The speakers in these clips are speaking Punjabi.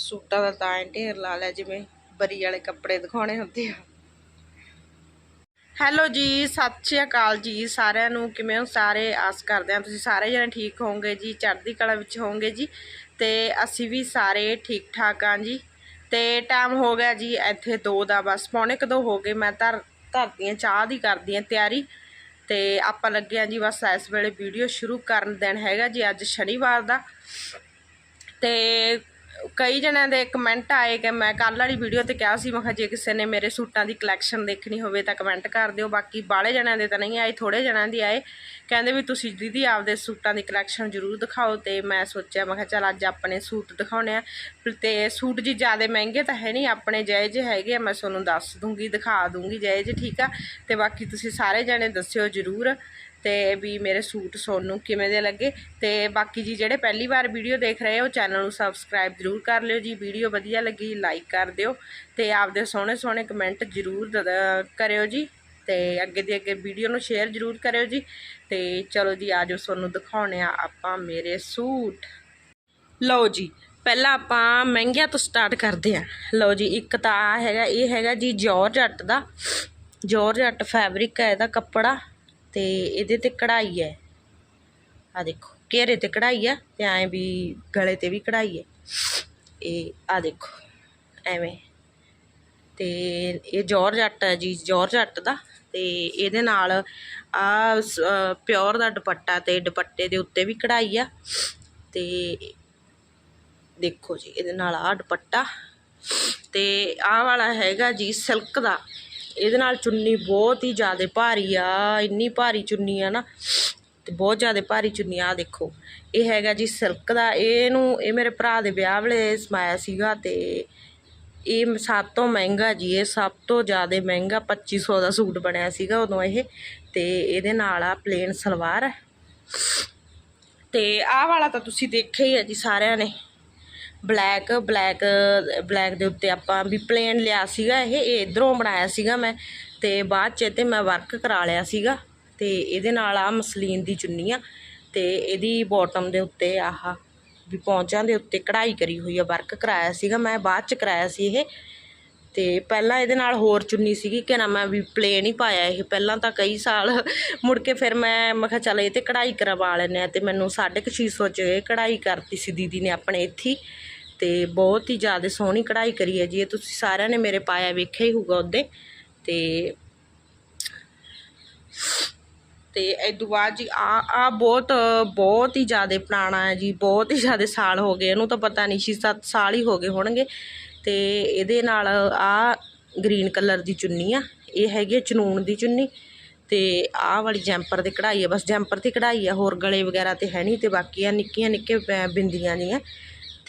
ਸੂਟਾਂ ਦਾ ਤਾਂ ਐਂ ਢੇਰ ਲਾ ਲਿਆ, ਜਿਵੇਂ ਬਰੀ ਵਾਲੇ ਕੱਪੜੇ ਦਿਖਾਉਣੇ ਹੁੰਦੇ ਆ। ਹੈਲੋ ਜੀ, ਸਤਿ ਸ਼੍ਰੀ ਅਕਾਲ ਜੀ ਸਾਰਿਆਂ ਨੂੰ, ਕਿਵੇਂ ਹੋ ਸਾਰੇ? ਆਸ ਕਰਦੇ ਹਾਂ ਤੁਸੀਂ ਸਾਰੇ ਜਣੇ ਠੀਕ ਹੋਵੋਗੇ ਜੀ, ਚੜ੍ਹਦੀ ਕਲਾ ਵਿੱਚ ਹੋਵੋਗੇ ਜੀ, ਤੇ ਅਸੀਂ ਵੀ ਸਾਰੇ ਠੀਕ ਠਾਕ ਹਾਂ ਜੀ। ਤੇ ਟਾਈਮ ਹੋ ਗਿਆ ਜੀ, ਇੱਥੇ 2 ਦਾ ਬਸ, ਪੌਣੇ ਕੁ ਦੋ ਹੋ ਗਏ, ਮੈਂ ਧਰ ਧਰਦੀ ਹਾਂ ਚਾਹ ਦੀ ਕਰਦੀ ਹਾਂ ਤਿਆਰੀ। ਤੇ ਆਪਾਂ ਲੱਗੇ ਹਾਂ ਜੀ ਬਸ ਇਸ ਵੇਲੇ ਵੀਡੀਓ ਸ਼ੁਰੂ ਕਰਨ ਦਿਨ ਹੈਗਾ ਜੀ, ਅੱਜ ਸ਼ਨੀਵਾਰ ਦਾ। ਤੇ ਕਈ ਜਣਿਆਂ ਦੇ ਕਮੈਂਟ ਆਏ ਕਿ ਮੈਂ ਕੱਲ੍ਹ ਵਾਲੀ ਵੀਡੀਓ ਤੇ ਕਿਹਾ ਸੀ, ਮੈਂ ਕਿਹਾ ਜੇ ਕਿਸੇ ਨੇ ਮੇਰੇ ਸੂਟਾਂ ਦੀ ਕਲੈਕਸ਼ਨ ਦੇਖਣੀ ਹੋਵੇ ਤਾਂ ਕਮੈਂਟ ਕਰ ਦਿਓ। ਬਾਕੀ ਬਾਹਲੇ ਜਣਿਆਂ ਦੇ ਤਾਂ ਨਹੀਂ ਆਏ ਥੋੜੇ ਜਣਿਆਂ ਦੀ ਆਏ। ਕਹਿੰਦੇ ਵੀ ਤੁਸੀਂ ਦੀਦੀ ਆਪਦੇ ਸੂਟਾਂ ਦੀ ਕਲੈਕਸ਼ਨ ਜ਼ਰੂਰ ਦਿਖਾਓ ਤੇ ਮੈਂ ਸੋਚਿਆ, ਮੈਂ ਕਿਹਾ ਚੱਲ ਅੱਜ ਆਪਣੇ ਸੂਟ ਦਿਖਾਉਣੇ ਆ ਤੇ ਸੂਟ ਜੀ ਜ਼ਿਆਦਾ ਮਹਿੰਗੇ ਤਾਂ ਹੈ ਨਹੀਂ, ਆਪਣੇ ਜਾਇਜ਼ ਹੈਗੇ ਆ, ਮੈਂ ਤੁਹਾਨੂੰ ਦੱਸ ਦੂੰਗੀ, ਦਿਖਾ ਦੂੰਗੀ ਜਾਇਜ਼ ਠੀਕ ਆ? ਤੇ ਬਾਕੀ ਤੁਸੀਂ ਸਾਰੇ ਜਣੇ ਦੱਸਿਓ ਜ਼ਰੂਰ। ਤੇ ਵੀ ਮੇਰੇ ਸੂਟ ਸੋਨੂੰ ਕਿਵੇਂ ਦੇ ਲੱਗੇ। ਤੇ ਬਾਕੀ ਜੀ ਜਿਹੜੇ ਪਹਿਲੀ ਵਾਰ ਵੀਡੀਓ ਦੇਖ ਰਹੇ ਹੋ, ਚੈਨਲ ਨੂੰ ਸਬਸਕ੍ਰਾਈਬ ਜ਼ਰੂਰ ਕਰ ਲਿਓ ਜੀ। ਵੀਡੀਓ ਵਧੀਆ ਲੱਗੀ ਲਾਈਕ ਕਰ ਦਿਓ ਤੇ ਆਪਦੇ ਸੋਹਣੇ ਸੋਹਣੇ ਕਮੈਂਟ ਜ਼ਰੂਰ ਦ- ਕਰਿਓ ਜੀ ਤੇ ਅੱਗੇ ਦੀ ਅੱਗੇ ਵੀਡੀਓ ਨੂੰ ਸ਼ੇਅਰ ਜ਼ਰੂਰ ਕਰਿਓ ਜੀ। ਤੇ ਚਲੋ ਜੀ, ਆਜੋ ਤੁਹਾਨੂੰ ਦਿਖਾਉਣੇ ਆ ਆਪਾਂ ਮੇਰੇ ਸੂਟ। ਲਓ ਜੀ, ਪਹਿਲਾਂ ਆਪਾਂ ਮਹਿੰਗਿਆਂ ਤੋਂ ਸਟਾਰਟ ਕਰਦੇ ਹਾਂ। ਲਓ ਜੀ, ਇੱਕ ਤਾਂ ਆ ਹੈਗਾ, ਇਹ ਹੈਗਾ ਜੀ ਜੋਰਜੱਟ ਦਾ। ਜੋਰਜੱਟ ਫੈਬਰਿਕ ਹੈ ਇਹਦਾ ਕੱਪੜਾ। ਤੇ ਇਹਦੇ ਤੇ ਕਢਾਈ ਹੈ। ਆ ਦੇਖੋ, ਘੇਰੇ ਤੇ ਕਢਾਈ ਆ ਤੇ ਐਂ ਵੀ ਗਲੇ ਤੇ ਵੀ ਕਢਾਈ ਹੈ। ਇਹ ਆ ਦੇਖੋ, ਐਵੇਂ। ਤੇ ਇਹ ਜੋਰਜੱਟ ਹੈ ਜੀ ਜੋਰਜੱਟ ਦਾ। ਤੇ ਇਹਦੇ ਨਾਲ ਆ ਪਿਓਰ ਦਾ ਦੁਪੱਟਾ ਤੇ ਦੁਪੱਟੇ ਦੇ ਉੱਤੇ ਵੀ ਕਢਾਈ ਆ। ਤੇ ਦੇਖੋ ਜੀ, ਇਹਦੇ ਨਾਲ ਆ ਦੁਪੱਟਾ। ਤੇ ਆਹ ਵਾਲਾ ਹੈਗਾ ਜੀ ਸਿਲਕ ਦਾ। ਇਹਦੇ ਨਾਲ ਚੁੰਨੀ ਬਹੁਤ ਹੀ ਜ਼ਿਆਦਾ ਭਾਰੀ ਆ, ਇੰਨੀ ਭਾਰੀ ਚੁੰਨੀ ਆ ਨਾ, ਤੇ ਬਹੁਤ ਜ਼ਿਆਦਾ ਭਾਰੀ ਚੁੰਨੀ ਆ, ਆਹ ਦੇਖੋ। ਇਹ ਹੈਗਾ ਜੀ ਸਿਲਕ ਦਾ, ਇਹਨੂੰ, ਇਹ ਮੇਰੇ ਭਰਾ ਦੇ ਵਿਆਹ ਵੇਲੇ ਸਮਾਇਆ ਸੀਗਾ ਤੇ ਇਹ ਸਭ ਤੋਂ ਮਹਿੰਗਾ ਜੀ, ਇਹ ਸਭ ਤੋਂ ਜ਼ਿਆਦਾ ਮਹਿੰਗਾ 2500 ਦਾ ਸੂਟ ਬਣਿਆ ਸੀਗਾ ਉਦੋਂ ਇਹ, ਤੇ ਇਹਦੇ ਨਾਲ ਆ ਪਲੇਨ ਸਲਵਾਰ। ਹੈ ਤੇ ਆਹ ਵਾਲਾ ਤਾਂ ਤੁਸੀਂ ਦੇਖਿਆ ਹੀ ਹੈ ਜੀ ਸਾਰਿਆਂ ਨੇ। ਬਲੈਕ ਬਲੈਕ ਬਲੈਕ ਦੇ ਉੱਤੇ ਆਪਾਂ ਵੀ ਪਲੇਨ ਲਿਆ ਸੀਗਾ ਇਹ ਇਹ ਇਧਰੋਂ ਬਣਾਇਆ ਸੀਗਾ ਮੈਂ ਤੇ ਬਾਅਦ ਚ ਤੇ ਮੈਂ ਵਰਕ ਕਰਾ ਲਿਆ ਸੀਗਾ ਤੇ ਇਹਦੇ ਨਾਲ ਆ ਮਸਲੀਨ ਦੀ ਚੁੰਨੀ ਆ ਤੇ ਇਹਦੀ ਬਾਟਮ ਦੇ ਉੱਤੇ ਆਹ ਵੀ ਪੌਂਚਾਂ ਦੇ ਉੱਤੇ ਕਢਾਈ ਕਰੀ ਹੋਈ ਆ ਵਰਕ ਕਰਾਇਆ ਸੀਗਾ ਮੈਂ, ਬਾਅਦ ਚ ਕਰਾਇਆ ਸੀ ਇਹ ਤੇ ਪਹਿਲਾਂ ਇਹਦੇ ਨਾਲ ਹੋਰ ਚੁੰਨੀ ਸੀਗੀ ਕਿ ਨਾ ਮੈਂ ਵੀ ਪਲੇਨ ਹੀ ਪਾਇਆ ਇਹ, ਪਹਿਲਾਂ ਤਾਂ ਕਈ ਸਾਲ ਮੁੜ ਕੇ ਫਿਰ ਮੈਂ ਮੈਂ ਕਿਹਾ ਚੱਲ ਇਹ ਤੇ ਕਢਾਈ ਕਰਵਾ ਲੈਨੇ ਆ ਤੇ ਮੈਨੂੰ 650 ਚ ਇਹ ਕਢਾਈ ਕਰਤੀ ਸੀ ਦੀਦੀ ਨੇ ਆਪਣੇ ਇੱਥੇ ਤੇ ਬਹੁਤ ਹੀ ਜ਼ਿਆਦਾ ਸੋਹਣੀ ਕਢਾਈ ਕਰੀ ਹੈ ਜੀ। ਇਹ ਤੁਸੀਂ ਸਾਰਿਆਂ ਨੇ ਮੇਰੇ ਪਾਇਆ ਵੇਖਿਆ ਹੀ ਹੋਊਗਾ ਉਹਦੇ। ਤੇ ਤੇ ਤੋਂ ਬਾਅਦ ਜੀ ਆ ਆ ਬਹੁਤ ਬਹੁਤ ਹੀ ਜ਼ਿਆਦਾ ਪੁਰਾਣਾ ਹੈ ਜੀ। ਬਹੁਤ ਹੀ ਜ਼ਿਆਦਾ ਸਾਲ ਹੋ ਗਏ। ਇਹਨੂੰ ਤਾਂ ਪਤਾ ਨਹੀਂ ਸੀ ਸੱਤ ਸਾਲ ਹੀ ਹੋ ਗਏ ਹੋਣਗੇ। ਤੇ ਇਹਦੇ ਨਾਲ ਆ ਗ੍ਰੀਨ ਕਲਰ ਦੀ ਚੁੰਨੀ ਆ। ਇਹ ਹੈਗੀ ਆ ਚਨੂਨ ਦੀ ਚੁੰਨੀ। ਤੇ ਆਹ ਵਾਲੀ ਜੈਂਪਰ ਤੇ ਕਢਾਈ ਆ। ਬਸ ਜੈਂਪਰ ਤੇ ਕਢਾਈ ਆ। ਹੋਰ ਗਲੇ ਵਗੈਰਾ ਤੇ ਹੈ ਨਹੀਂ ਤੇ ਬਾਕੀ ਆ ਨਿੱਕੀਆਂ ਨਿੱਕੇ ਬਿੰਦੀਆਂ ਦੀਆਂ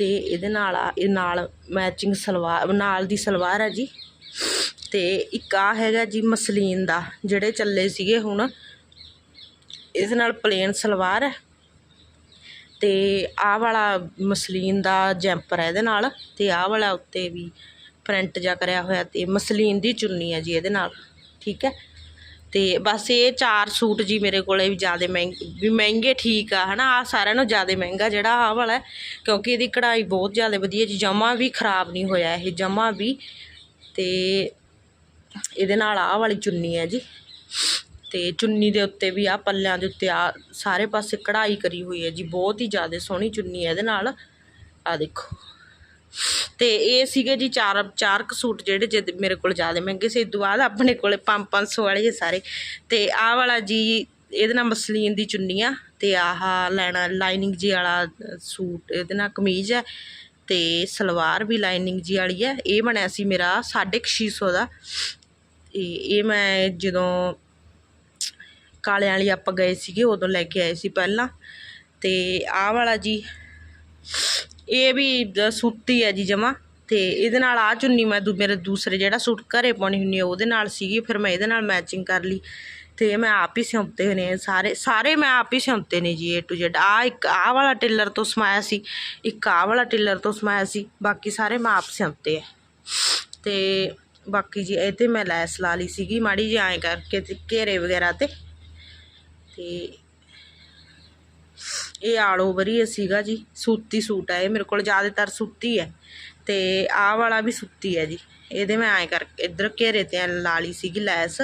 ਅਤੇ ਇਹਦੇ ਨਾਲ ਆ, ਇਹ ਨਾਲ ਮੈਚਿੰਗ ਸਲਵਾਰ, ਨਾਲ ਦੀ ਸਲਵਾਰ ਹੈ ਜੀ। ਅਤੇ ਇੱਕ ਆ ਹੈਗਾ ਜੀ ਮਸਲੀਨ ਦਾ, ਜਿਹੜੇ ਚੱਲੇ ਸੀਗੇ ਹੁਣ। ਇਸ ਨਾਲ ਪਲੇਨ ਸਲਵਾਰ ਹੈ ਅਤੇ ਆਹ ਵਾਲਾ ਮਸਲੀਨ ਦਾ ਜੈਂਪਰ ਹੈ ਇਹਦੇ ਨਾਲ। ਅਤੇ ਆਹ ਵਾਲਾ ਉੱਤੇ ਵੀ ਪ੍ਰਿੰਟ ਜਾ ਕਰਿਆ ਹੋਇਆ ਅਤੇ ਮਸਲੀਨ ਦੀ ਚੁੰਨੀ ਹੈ ਜੀ ਇਹਦੇ ਨਾਲ, ਠੀਕ ਹੈ। ਤੇ ਬਸ ਇਹ ਚਾਰ ਸੂਟ ਜੀ ਮੇਰੇ ਕੋਲੇ ਵੀ ਜ਼ਿਆਦਾ ਮਹਿੰਗੇ, ਵੀ ਮਹਿੰਗੇ ਠੀਕ ਆ, ਹਨਾ? ਆ ਸਾਰਿਆਂ ਨੂੰ ਜ਼ਿਆਦਾ ਮਹਿੰਗਾ ਜਿਹੜਾ ਆਹ ਵਾਲਾ ਕਿਉਂਕਿ ਇਹਦੀ ਕਢਾਈ ਬਹੁਤ ਜ਼ਿਆਦਾ ਵਧੀਆ ਜੀ, ਜਮਾ ਵੀ ਖਰਾਬ ਨਹੀਂ ਹੋਇਆ ਇਹ, ਜਮਾ ਵੀ। ਤੇ ਇਹਦੇ ਨਾਲ ਆਹ ਵਾਲੀ ਚੁੰਨੀ ਹੈ ਜੀ। ਤੇ ਚੁੰਨੀ ਦੇ ਉੱਤੇ ਵੀ ਆ ਪੱਲਿਆਂ ਦੇ ਉੱਤੇ ਆ ਸਾਰੇ ਪਾਸੇ ਕਢਾਈ ਕਰੀ ਹੋਈ ਹੈ ਜੀ, ਬਹੁਤ ਹੀ ਜ਼ਿਆਦਾ ਸੋਹਣੀ ਚੁੰਨੀ ਹੈ ਇਹਦੇ ਨਾਲ। ਆ ਦੇਖੋ। ਤੇ ਇਹ ਸੀਗੇ ਜੀ ਚਾਰ ਚਾਰ ਕੁ ਸੂਟ ਜਿਹੜੇ ਜਦ ਮੇਰੇ ਕੋਲ ਜ਼ਿਆਦਾ ਮਹਿੰਗੇ ਸੀ। ਇਦੋਂ ਬਾਅਦ ਆਪਣੇ ਕੋਲੇ 5-500 ਵਾਲੇ ਇਹ ਸਾਰੇ। ਤੇ ਆਹ ਵਾਲਾ ਜੀ, ਇਹਦੇ ਨਾਲ ਮਸਲੀਨ ਦੀ ਚੁੰਨੀ ਆ ਤੇ ਆਹ ਲੈਣਾ, ਲਾਈਨਿੰਗ ਜੀ ਵਾਲਾ ਸੂਟ, ਇਹਦੇ ਨਾਲ ਕਮੀਜ਼ ਹੈ ਤੇ ਸਲਵਾਰ ਵੀ ਲਾਈਨਿੰਗ ਜੀ ਵਾਲੀ ਹੈ। ਇਹ ਬਣਿਆ ਸੀ ਮੇਰਾ 650 ਦਾ। ਤੇ ਇਹ ਮੈਂ ਜਦੋਂ ਕਾਲਿਆਂ ਵਾਲੀ ਆਪਾਂ ਗਏ ਸੀਗੇ, ਉਦੋਂ ਲੈ ਕੇ ਆਏ ਸੀ ਪਹਿਲਾਂ। ਤੇ ਆਹ ਵਾਲਾ ਜੀ ਇਹ ਵੀ ਦ- ਸੂਤੀ ਹੈ ਜੀ ਜਮਾ। ਤੇ ਇਹਦੇ ਨਾਲ ਆ ਚੁੰਨੀ ਮੈਂ ਦੂ, ਮੇਰੇ ਦੂਸਰੇ ਜਿਹੜਾ ਸੂਟ ਘਰੇ ਪਾਉਣੀ ਹੁੰਨੀ ਆ, ਉਹਦੇ ਨਾਲ ਸੀਗੀ, ਫਿਰ ਮੈਂ ਇਹਦੇ ਨਾਲ ਮੈਚਿੰਗ ਕਰ ਲਈ। ਤੇ ਮੈਂ ਆਪ ਹੀ ਸਿਉਂਤੇ ਹੋਏ ਨੇ ਸਾਰੇ ਸਾਰੇ ਮੈਂ ਆਪ ਹੀ ਸਿਉਂਤੇ ਨੇ ਜੀ A to Z ਆ ਇੱਕ, ਆਹ ਵਾਲਾ ਟੇਲਰ ਤੋਂ ਸਮਾਇਆ ਸੀ, ਇੱਕ ਆਹ ਵਾਲਾ ਟੇਲਰ ਤੋਂ ਸਮਾਇਆ ਸੀ, ਬਾਕੀ ਸਾਰੇ ਮੈਂ ਆਪ ਸਿਉਂਤੇ ਆ। ਤੇ ਬਾਕੀ ਜੀ, ਇਹ ਤੇ ਮੈਂ ਲੈਸ ਲਾ ਲਈ ਸੀਗੀ, ਮਾੜੀ ਜੀ ਐਂ ਕਰਕੇ ਤੇ ਘੇਰੇ ਵਗੈਰਾ ਤੇ। ਤੇ ਇਹ ਆਲ ਓਵਰ ਹੀ ਸੀਗਾ ਜੀ, ਸੂਤੀ ਸੂਟ ਹੈ ਇਹ ਮੇਰੇ ਕੋਲ ਜ਼ਿਆਦਾਤਰ ਸੂਤੀ ਹੈ ਤੇ ਆਹ ਵਾਲਾ ਵੀ ਸੂਤੀ ਹੈ ਜੀ। ਇਹਦੇ ਮੈਂ ਐਂ ਕਰ ਇੱਧਰ ਘੇਰੇ ਤੇ ਲਾ ਲਈ ਸੀਗੀ ਲੈਸ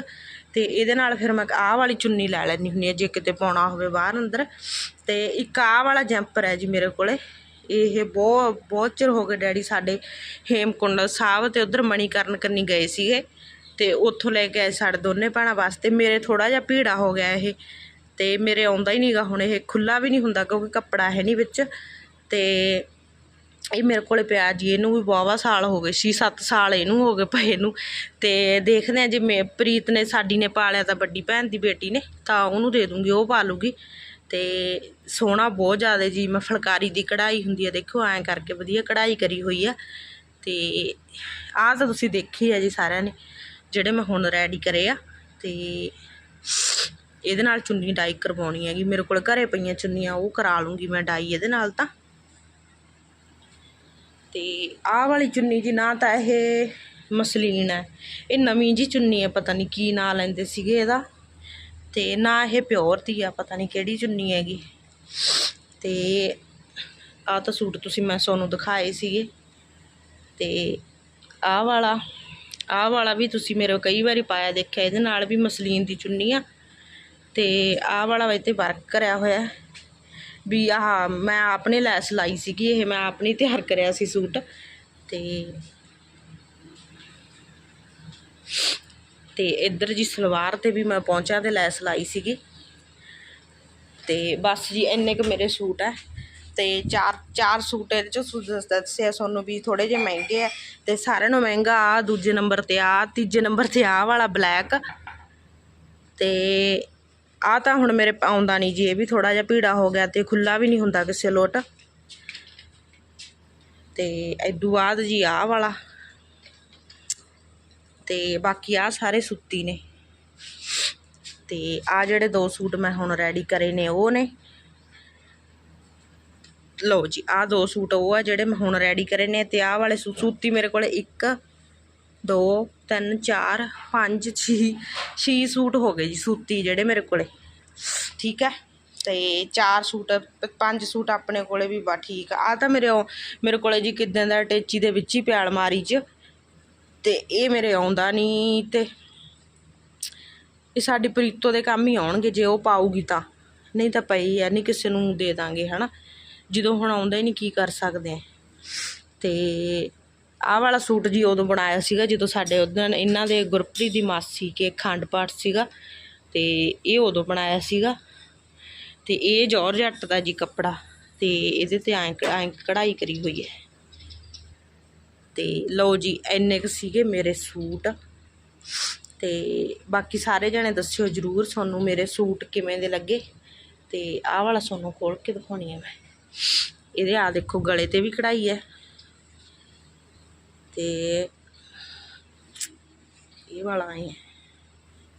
ਤੇ ਇਹਦੇ ਨਾਲ ਫਿਰ ਮੈਂ ਆਹ ਵਾਲੀ ਚੁੰਨੀ ਲੈ ਲੈਣੀ ਹੁੰਦੀ ਹੈ, ਜੇ ਕਿਤੇ ਪਾਉਣਾ ਹੋਵੇ ਬਾਹਰ ਅੰਦਰ। ਤੇ ਇੱਕ ਆਹ ਵਾਲਾ ਜੈਂਪਰ ਹੈ ਜੀ ਮੇਰੇ ਕੋਲੇ, ਇਹ ਬਹੁਤ ਬਹੁਤ ਚਿਰ ਹੋ ਗਏ ਡੈਡੀ ਸਾਡੇ ਹੇਮਕੁੰਡ ਸਾਹਿਬ ਤੇ ਉਧਰ ਮਣੀਕਰਨ ਕਰਨੀ ਗਏ ਸੀਗੇ ਤੇ ਉੱਥੋਂ ਲੈ ਕੇ ਆਏ ਸਾਡੇ ਦੋਨੇ ਭੈਣਾਂ ਵਾਸਤੇ। ਮੇਰੇ ਥੋੜਾ ਜਿਹਾ ਭੀੜਾ ਹੋ ਗਿਆ ਇਹ। ਤੇ ਮੇਰੇ ਆਉਂਦਾ ਹੀ ਨਹੀਂਗਾ ਹੁਣ ਇਹ ਖੁੱਲਾ ਵੀ ਨਹੀਂ ਹੁੰਦਾ ਕਿਉਂਕਿ ਕੱਪੜਾ ਹੈ ਨਹੀਂ ਵਿੱਚ। ਤੇ ਇਹ ਮੇਰੇ ਕੋਲੇ ਪਿਆ ਜੀ, ਇਹਨੂੰ ਵੀ ਵਾਹਵਾ ਸਾਲ ਹੋ ਗਏ 6-7 ਸਾਲ ਇਹਨੂੰ ਹੋ ਗਏ ਪਏ ਇਹਨੂੰ ਤੇ ਦੇਖਦੇ ਆ ਜੇ ਮੈਂ, ਪ੍ਰੀਤ ਨੇ, ਸਾਡੀ ਨੇ ਪਾਲਿਆ ਤਾਂ ਵੱਡੀ ਭੈਣ ਦੀ ਬੇਟੀ ਨੇ, ਤਾਂ ਉਹਨੂੰ ਦੇ ਦੂੰਗੀ, ਉਹ ਪਾ ਲੂਗੀ ਤੇ ਸੋਹਣਾ ਬਹੁਤ ਜ਼ਿਆਦਾ ਜੀ, ਮੈਂ ਫੁਲਕਾਰੀ ਦੀ ਕਢਾਈ ਹੁੰਦੀ ਆ, ਦੇਖੋ ਐਂ ਕਰਕੇ ਵਧੀਆ ਕਢਾਈ ਕਰੀ ਹੋਈ ਆ। ਤੇ ਆਹ ਤਾਂ ਤੁਸੀਂ ਦੇਖੀ ਆ ਜੀ ਸਾਰਿਆਂ ਨੇ, ਜਿਹੜੇ ਮੈਂ ਹੁਣ ਰੈਡੀ ਕਰੇ ਆ। ਤੇ ਇਹਦੇ ਨਾਲ ਚੁੰਨੀ ਡਾਈ ਕਰਵਾਉਣੀ ਹੈਗੀ। ਮੇਰੇ ਕੋਲ ਘਰੇ ਪਈਆਂ ਚੁੰਨੀਆਂ, ਉਹ ਕਰਾ ਲੂੰਗੀ ਮੈਂ ਡਾਈ ਇਹਦੇ ਨਾਲ ਤਾਂ। ਤੇ ਆਹ ਵਾਲੀ ਚੁੰਨੀ ਜੀ ਨਾ ਤਾਂ ਇਹ ਮਸਲੀਨ ਹੈ। ਇਹ ਨਵੀਂ ਜੀ ਚੁੰਨੀ ਹੈ, ਪਤਾ ਨਹੀਂ ਕੀ ਨਾਂ ਲੈਂਦੇ ਸੀਗੇ ਇਹਦਾ। ਤੇ ਨਾ ਇਹ ਪਿਓਰ ਦੀ ਆ, ਪਤਾ ਨਹੀਂ ਕਿਹੜੀ ਚੁੰਨੀ ਹੈਗੀ। ਤੇ ਆਹ ਤਾਂ ਸੂਟ ਤੁਸੀਂ ਮੈਂ ਤੁਹਾਨੂੰ ਦਿਖਾਏ ਸੀਗੇ। ਤੇ ਆਹ ਵਾਲਾ ਆਹ ਵਾਲਾ ਵੀ ਤੁਸੀਂ ਮੇਰੇ ਕਈ ਵਾਰੀ ਪਾਇਆ ਦੇਖਿਆ, ਇਹਦੇ ਨਾਲ ਵੀ ਮਸਲੀਨ ਦੀ ਚੁੰਨੀ ਆ। ਤੇ ਆਹ ਵਾਲਾ ਵਿੱਚ ਤੇ ਵਰਕ ਕਰਿਆ ਹੋਇਆ। ਵੀ ਆਹ ਮੈਂ ਆਪਣੇ ਲੈਸ ਲਾਈ ਸੀਗੀ, ਇਹ ਮੈਂ ਆਪਣੀ ਤਿਆਰ ਕਰਿਆ ਸੀ ਸੂਟ। ਤੇ ਤੇ ਇੱਧਰ ਜੀ ਸਲਵਾਰ ਤੇ ਵੀ ਮੈਂ ਪਹੁੰਚਾ ਤੇ ਲੈਸ ਲਾਈ ਸੀਗੀ। ਤੇ ਬਸ ਜੀ ਇੰਨੇ ਕੁ ਮੇਰੇ ਸੂਟ ਹੈ ਤੇ ਚਾਰ ਚਾਰ ਸੂਟ ਇਹਦੇ ਚੋਂ ਸੂਟ ਦੱਸ- ਦੱਸਿਆ ਤੁਹਾਨੂੰ ਵੀ ਥੋੜੇ ਜਿਹੇ ਮਹਿੰਗੇ ਆ। ਤੇ ਸਾਰਿਆਂ ਨੂੰ ਮਹਿੰਗਾ ਆ, ਦੂਜੇ ਨੰਬਰ ਤੇ ਆ, ਤੀਜੇ ਨੰਬਰ ਤੇ ਆ ਵਾਲਾ ਬਲੈਕ ਤੇ ਆ ਤਾਂ ਹੁਣ ਮੇਰੇ ਆਉਂਦਾ ਨਹੀਂ ਜੀ, ਇਹ ਵੀ ਥੋੜਾ ਜਿਹਾ ਭੀੜਾ ਹੋ ਗਿਆ ਤੇ ਖੁੱਲਾ ਵੀ ਨਹੀਂ ਹੁੰਦਾ ਕਿਸੇ ਲੋਟ। ਤੇ ਇਦੋਂ ਬਾਅਦ ਜੀ ਆਹ ਵਾਲਾ। ਤੇ ਬਾਕੀ ਆ ਸਾਰੇ ਸੁੱਤੀ ਨੇ। ਤੇ ਆ ਜਿਹੜੇ ਦੋ ਸੂਟ ਮੈਂ ਹੁਣ ਰੈਡੀ ਕਰੇ ਨੇ, ਉਹ ਨੇ। ਲਓ ਜੀ ਆ ਦੋ ਸੂਟ ਉਹ ਆ ਜਿਹੜੇ ਮੈਂ ਹੁਣ ਰੈਡੀ ਕਰੇ ਨੇ ਤੇ ਆਹ ਵਾਲੇ ਸੂ- ਸੂਤੀ ਮੇਰੇ ਕੋਲੇ ਇੱਕ 2 3 4 5 6 6 ਸੂਟ ਹੋ ਗਏ ਜੀ ਸੂਤੀ ਜਿਹੜੇ ਮੇਰੇ ਕੋਲੇ। ਠੀਕ ਹੈ? ਤੇ ਚਾਰ ਸੂਟ, ਪੰਜ ਸੂਟ ਆਪਣੇ ਕੋਲੇ ਵੀ ਬਾ ਠੀਕ। ਆ ਆਹ ਤਾਂ ਮੇਰੇ ਉਹ- ਮੇਰੇ ਕੋਲੇ ਜੀ ਕਿਦਾਂ ਦਾ ਟੇਚੀ ਦੇ ਵਿੱਚ ਹੀ ਪਿਆਲ ਮਾਰੀ 'ਚ। ਤੇ ਇਹ ਮੇਰੇ ਆਉਂਦਾ ਨਹੀਂ ਤੇ ਇਹ ਸਾਡੀ ਪ੍ਰੀਤੋ ਦੇ ਕੰਮ ਹੀ ਆਉਣਗੇ, ਜੇ ਉਹ ਪਾਊਗੀ ਤਾਂ। ਨਹੀਂ ਤਾਂ ਪਈ ਆ ਨਹੀਂ ਕਿਸੇ ਨੂੰ ਦੇ ਦਾਂਗੇ, ਹਨਾ? ਜਦੋਂ ਹੁਣ ਆਉਂਦਾ ਹੀ ਨਹੀਂ, ਕੀ ਕਰ ਸਕਦੇ ਆ? ਤੇ ਆਹ ਵਾਲਾ ਸੂਟ ਜੀ ਉਦੋਂ ਬਣਾਇਆ ਸੀਗਾ ਜਦੋਂ ਸਾਡੇ ਉਦੋਂ ਇਹਨਾਂ ਦੇ ਗੁਰਪ੍ਰੀਤ ਦੀ ਮਾਸੀ ਕੇ ਅਖੰਡ ਪਾਠ ਸੀਗਾ ਤੇ ਇਹ ਉਦੋਂ ਬਣਾਇਆ ਸੀਗਾ। ਤੇ ਇਹ ਜੋਰਜੱਟ ਦਾ ਜੀ ਕੱਪੜਾ ਤੇ ਇਹਦੇ ਤੇ ਐਂ ਐਂ ਕਢਾਈ ਕਰੀ ਹੋਈ ਹੈ। ਤੇ ਲਓ ਜੀ, ਇੰਨੇ ਕੁ ਸੀਗੇ ਮੇਰੇ ਸੂਟ। ਤੇ ਬਾਕੀ ਸਾਰੇ ਜਣੇ ਦੱਸਿਓ ਜਰੂਰ ਤੁਹਾਨੂੰ ਮੇਰੇ ਸੂਟ ਕਿਵੇਂ ਦੇ ਲੱਗੇ। ਤੇ ਆਹ ਵਾਲਾ ਤੁਹਾਨੂੰ ਖੋਲ ਕੇ ਦਿਖਾਉਣੀ ਹੈ ਮੈਂ। ਇਹਦੇ ਆ ਦੇਖੋ, ਗਲੇ ਤੇ ਵੀ ਕਢਾਈ ਹੈ। ਤੇ ਇਹ ਵਾਲਾ ਹੈ।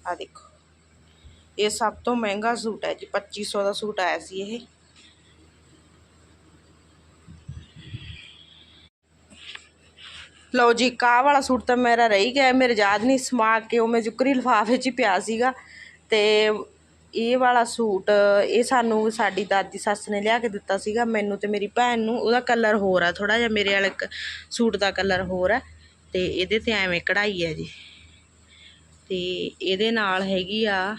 ਆ ਦੇਖੋ। ਇਹ ਸਭ ਤੋਂ ਮਹਿੰਗਾ ਸੂਟ ਹੈ ਜੀ 2500 ਦਾ ਸੂਟ ਆਇਆ ਸੀ ਇਹ। ਲਓ ਜੀ ਕਾਹ ਵਾਲਾ ਸੂਟ ਤਾਂ ਮੇਰਾ ਰਹੀ ਗਿਆ ਮੇਰੇ ਯਾਦ ਨਹੀਂ ਸਮਾ ਕੇ ਉਹ ਮੈਂ ਜੁਕਰੀ ਲਿਫਾਫੇ 'ਚ ਹੀ ਪਿਆ ਸੀਗਾ ਤੇ ਇਹ ਵਾਲਾ ਸੂਟ, ਇਹ ਸਾਨੂੰ ਸਾਡੀ ਦਾਦੀ ਸੱਸ ਨੇ ਲਿਆ ਕੇ ਦਿੱਤਾ ਸੀਗਾ, ਮੈਨੂੰ ਅਤੇ ਮੇਰੀ ਭੈਣ ਨੂੰ, ਉਹਦਾ ਕਲਰ ਹੋਰ ਆ, ਥੋੜ੍ਹਾ ਜਿਹਾ ਮੇਰੇ ਵਾਲੇ ਕ- ਸੂਟ ਦਾ ਕਲਰ ਹੋਰ ਹੈ ਅਤੇ ਇਹਦੇ ਤੇ ਐਵੇਂ ਕਢਾਈ ਹੈ ਜੀ। ਅਤੇ ਇਹਦੇ ਨਾਲ ਹੈਗੀ ਆ,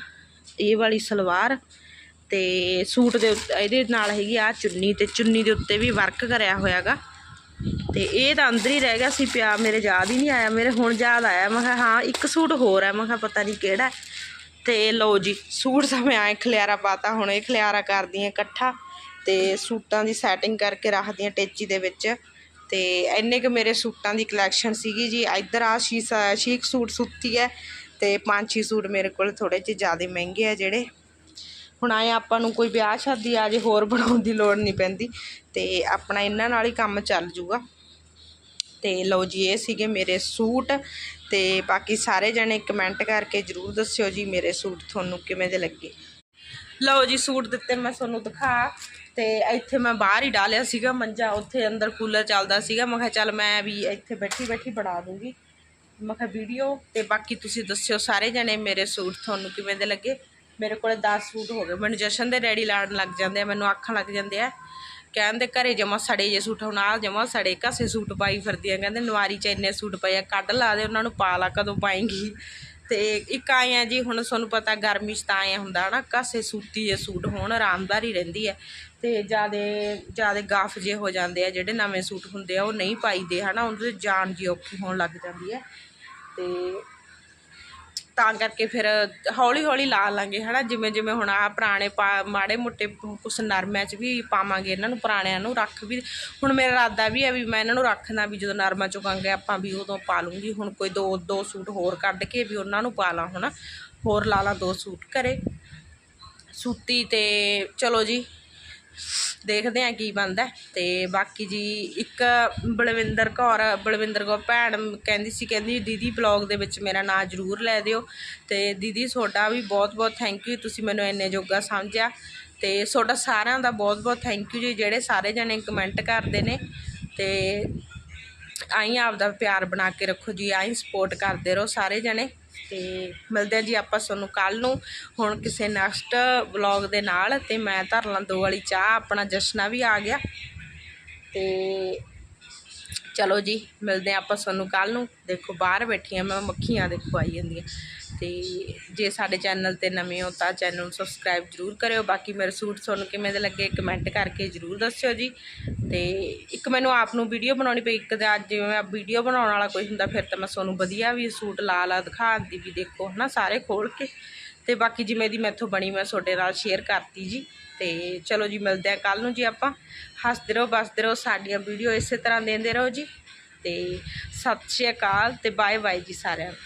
ਇਹ ਵਾਲੀ ਸਲਵਾਰ ਅਤੇ ਸੂਟ ਦੇ ਉੱਤੇ ਇਹਦੇ ਨਾਲ ਹੈਗੀ ਆ ਚੁੰਨੀ ਅਤੇ ਚੁੰਨੀ ਦੇ ਉੱਤੇ ਵੀ ਵਰਕ ਕਰਿਆ ਹੋਇਆ ਗਾ ਤੇ ਇਹ ਤਾਂ ਅੰਦਰ ਹੀ ਰਹਿ ਗਿਆ ਸੀ ਪਿਆ, ਮੇਰੇ ਯਾਦ ਹੀ ਨਹੀਂ ਆਇਆ, ਮੇਰੇ ਹੁਣ ਯਾਦ ਆਇਆ, ਮੈਂ ਕਿਹਾ ਹਾਂ, ਇੱਕ ਸੂਟ ਹੋਰ ਹੈ ਮੈਂ ਕਿਹਾ ਪਤਾ ਨਹੀਂ ਕਿਹੜਾ। ਤੇ ਲਓ ਜੀ, ਸੂਟ ਤਾਂ ਮੈਂ ਐਂ ਖਲਿਆਰਾ ਪਾਤਾ, ਹੁਣ ਇਹ ਖਲਿਆਰਾ ਕਰਦੀ ਹਾਂ ਇਕੱਠਾ ਤੇ ਸੂਟਾਂ ਦੀ ਸੈਟਿੰਗ ਕਰਕੇ ਰੱਖਦੀ ਹਾਂ ਟੇਚੀ ਦੇ ਵਿੱਚ। ਤੇ ਇੰਨੇ ਕੁ ਮੇਰੇ ਸੂਟਾਂ ਦੀ ਕਲੈਕਸ਼ਨ ਸੀਗੀ ਜੀ, ਇੱਧਰ ਆ ਸ਼ੀਸਾ ਸ਼ੀਕ ਸੂਟ ਸੁੱਤੀ ਹੈ ਤੇ ਪੰਜ ਛੇ ਸੂਟ ਮੇਰੇ ਕੋਲ ਥੋੜੇ ਜਿਹੇ ਜ਼ਿਆਦਾ ਮਹਿੰਗੇ ਆ ਜਿਹੜੇ। ਹੁਣ ਆਏ ਆਪਾਂ ਨੂੰ ਕੋਈ ਵਿਆਹ ਸ਼ਾਦੀ ਆ ਜੇ ਹੋਰ ਬਣਾਉਣ ਦੀ ਲੋੜ ਨਹੀਂ ਪੈਂਦੀ ਤੇ ਆਪਣਾ ਇਹਨਾਂ ਨਾਲ ਹੀ ਕੰਮ ਚੱਲ ਜੂਗਾ। ਤੇ ਲਓ ਜੀ, ਇਹ ਸੀਗੇ ਮੇਰੇ ਸੂਟ ਤੇ ਬਾਕੀ ਸਾਰੇ ਜਣੇ ਕਮੈਂਟ ਕਰਕੇ ਜਰੂਰ ਦੱਸਿਓ ਜੀ ਮੇਰੇ ਸੂਟ ਤੁਹਾਨੂੰ ਕਿਵੇਂ ਦੇ ਲੱਗੇ। ਲਓ ਜੀ ਸੂਟ ਦਿੱਤੇ ਮੈਂ ਤੁਹਾਨੂੰ ਦਿਖਾ ਤੇ ਇੱਥੇ ਮੈਂ ਬਾਹਰ ਹੀ ਡਾਲਿਆ ਸੀਗਾ ਮੰਜਾ, ਉੱਥੇ ਅੰਦਰ ਕੂਲਰ ਚੱਲਦਾ ਸੀਗਾ। ਮੈਂ ਕਿਹਾ ਚੱਲ ਮੈਂ ਵੀ ਇੱਥੇ ਬੈਠੀ ਬੈਠੀ ਬਣਾ ਦੂੰਗੀ। ਮੈਂ ਕਿਹਾ ਵੀਡੀਓ ਤੇ ਬਾਕੀ ਤੁਸੀਂ ਦੱਸਿਓ ਸਾਰੇ ਜਣੇ ਮੇਰੇ ਸੂਟ ਤੁਹਾਨੂੰ ਕਿਵੇਂ ਦੇ ਲੱਗੇ। ਮੇਰੇ ਕੋਲੇ 10 ਸੂਟ ਹੋ ਗਏ। ਮੈਨੂੰ ਜਸ਼ਨ ਦੇ ਡੈਡੀ ਲਾਣ ਲੱਗ ਜਾਂਦੇ ਆ, ਮੈਨੂੰ ਆਖਣ ਲੱਗ ਜਾਂਦੇ ਆ। ਕਹਿੰਦੇ ਘਰੇ ਜਮਾ ਸੜੇ ਜੇ ਸੂਟ, ਹੁਣ ਆ ਜਮਾ ਸੜੇ ਘਸੇ ਸੂਟ ਪਾਈ ਫਿਰਦੀਆਂ, ਕਹਿੰਦੇ ਨਵਾਰੀ ਚ ਇੰਨੇ ਸੂਟ ਪਏ ਆ, ਕੱਢ ਲਾ ਦੇ, ਉਹਨਾਂ ਨੂੰ ਪਾ ਲਾ, ਕਦੋਂ ਪਾਏਂਗੀ? ਤੇ ਇੱਕ ਆਏ ਆ ਜੀ, ਹੁਣ ਤੁਹਾਨੂੰ ਪਤਾ ਗਰਮੀ ਚ ਤਾਂ ਆਏ ਹੁੰਦਾ ਨਾ ਘਸੇ ਸੂਤੀ ਜੇ ਸੂਟ ਹੋਣ, ਆਰਾਮਦਾਰੀ ਰਹਿੰਦੀ ਹੈ। ਤੇ ਜਿਆਦੇ ਜਿਆਦੇ ਗਾਫ ਜੇ ਹੋ ਜਾਂਦੇ ਆ, ਜਿਹੜੇ ਨਵੇਂ ਸੂਟ ਹੁੰਦੇ ਆ, ਉਹ ਨਹੀਂ ਪਾਈਦੇ ਹਨਾ ਉਹਨਾਂ ਤੇ ਜਾਨ ਜੀ ਔਖੀ ਹੋਣ ਲੱਗ ਜਾਂਦੀ ਹੈ। ਤੇ ਤਾਂ ਕਰਕੇ ਫਿਰ ਹੌਲੀ ਹੌਲੀ ਲਾ ਲਾਂਗੇ, ਹਨਾ? ਜਿਵੇਂ ਜਿਵੇਂ ਹੁਣ ਆ ਪੁਰਾਣੇ ਪਾ- ਮਾੜੇ ਮੋਟੇ ਕੁਛ ਨਰਮਿਆਂ 'ਚ ਵੀ ਪਾਵਾਂਗੇ ਇਹਨਾਂ ਨੂੰ, ਪੁਰਾਣਿਆਂ ਨੂੰ ਰੱਖ ਵੀ। ਹੁਣ ਮੇਰਾ ਇਰਾਦਾ ਵੀ ਹੈ ਵੀ ਮੈਂ ਇਹਨਾਂ ਨੂੰ ਰੱਖਣਾ ਵੀ, ਜਦੋਂ ਨਰਮਾ ਚੁਕਾਂਗੇ ਆਪਾਂ ਵੀ ਉਦੋਂ ਪਾ ਲੂੰਗੀ। ਹੁਣ ਕੋਈ ਦੋ ਦੋ ਸੂਟ ਹੋਰ ਕੱਢ ਕੇ ਵੀ ਉਹਨਾਂ ਨੂੰ ਪਾ ਲਾਂ, ਹਨਾ? ਹੋਰ ਲਾ ਲਾਂ ਦੋ ਸੂਟ ਘਰੇ। ਸੂਤੀ ਤੇ, ਚਲੋ ਜੀ ਦੇਖਦੇ ਆ ਕੀ ਬਣਦਾ ਹੈ। ਤੇ ਬਾਕੀ ਜੀ ਇੱਕ ਬਲਵਿੰਦਰ ਕੌਰ ਬਲਵਿੰਦਰ ਕੌਰ ਭੈਣ ਕਹਿੰਦੀ ਸੀ, ਕਹਿੰਦੀ ਦੀਦੀ ਬਲੌਗ ਦੇ ਵਿੱਚ ਮੇਰਾ ਨਾਂ ਜ਼ਰੂਰ ਲੈ ਦਿਓ। ਤੇ ਦੀਦੀ ਤੁਹਾਡਾ ਵੀ ਬਹੁਤ ਬਹੁਤ ਥੈਂਕ ਯੂ ਤੁਸੀਂ ਮੈਨੂੰ ਇੰਨੇ ਜੋਗਾ ਸਮਝਿਆ। ਤੇ ਤੁਹਾਡਾ ਸਾਰਿਆਂ ਦਾ ਬਹੁਤ ਬਹੁਤ ਥੈਂਕ ਯੂ ਜੀ, ਜਿਹੜੇ ਸਾਰੇ ਜਣੇ ਕਮੈਂਟ ਕਰਦੇ ਨੇ। ਤੇ ਆਈ ਆਪਦਾ ਪਿਆਰ ਬਣਾ ਕੇ ਰੱਖੋ ਜੀ, ਆਈ ਸਪੋਰਟ ਕਰਦੇ ਰਹੋ ਸਾਰੇ ਜਣੇ। ਤੇ ਮਿਲਦੇ ਆ ਜੀ ਆਪਾਂ ਤੁਹਾਨੂੰ ਕੱਲ ਨੂੰ। ਹੁਣ ਕਿਸੇ ਨੈਕਸਟ ਵਲੌਗ ਦੇ ਨਾਲ ਤੇ ਮੈਂ ਧਰ ਲਾਂ ਦੋ ਵਾਲੀ ਚਾਹ, ਆਪਣਾ ਜਸ਼ਨਾ ਵੀ ਆ ਗਿਆ। ਤੇ ਚਲੋ ਜੀ, ਮਿਲਦੇ ਆ ਆਪਾਂ ਤੁਹਾਨੂੰ ਕੱਲ ਨੂੰ। ਦੇਖੋ, ਬਾਹਰ ਬੈਠੀਆਂ ਮੈਂ, ਮੱਖੀਆਂ ਦੇਖੋ ਆਈ ਜਾਂਦੀਆਂ। ਤੇ ਜੇ ਸਾਡੇ ਚੈਨਲ ਤੇ ਨਵੇਂ ਹੋ ਤਾਂ ਚੈਨਲ ਨੂੰ ਸਬਸਕ੍ਰਾਈਬ ਜਰੂਰ ਕਰਿਓ। ਬਾਕੀ ਮੇਰੇ ਸੂਟ ਤੁਹਾਨੂੰ ਕਿਵੇਂ ਦੇ ਲੱਗੇ ਕਮੈਂਟ ਕਰਕੇ ਜਰੂਰ ਦੱਸਿਓ ਜੀ। ਤੇ ਇੱਕ ਮੈਨੂੰ ਆਪ ਨੂੰ ਵੀਡੀਓ ਬਣਾਉਣੀ ਪਈ। ਇੱਕ ਤਾਂ ਅੱਜ ਜਿਵੇਂ ਮੈਂ ਵੀਡੀਓ ਬਣਾਉਣ ਵਾਲਾ ਕੋਈ ਹੁੰਦਾ, ਫਿਰ ਤਾਂ ਮੈਂ ਤੁਹਾਨੂੰ ਵਧੀਆ ਵੀ ਸੂਟ ਲਾ ਲਾ ਦਿਖਾਉਂਦੀ ਵੀ ਦੇਖੋ, ਹਨਾ, ਸਾਰੇ ਖੋਲ ਕੇ। ਤੇ ਬਾਕੀ ਜਿਵੇਂ ਦੀ ਮੈਥੋਂ ਬਣੀ, ਮੈਂ ਤੁਹਾਡੇ ਨਾਲ ਸ਼ੇਅਰ ਕਰਤੀ ਜੀ। ਤੇ ਚਲੋ ਜੀ, ਮਿਲਦੇ ਆ ਕੱਲ ਨੂੰ ਜੀ ਆਪਾਂ। ਹੱਸਦੇ ਰਹੋ ਬਸਦੇ ਰਹੋ, ਸਾਡੀਆਂ ਵੀਡੀਓ ਇਸੇ ਤਰ੍ਹਾਂ ਦਿੰਦੇ ਰਹੋ ਜੀ। ਅਤੇ ਸਤਿ ਸ਼੍ਰੀ ਅਕਾਲ ਅਤੇ ਬਾਏ ਬਾਏ ਜੀ ਸਾਰਿਆਂ ਨੂੰ।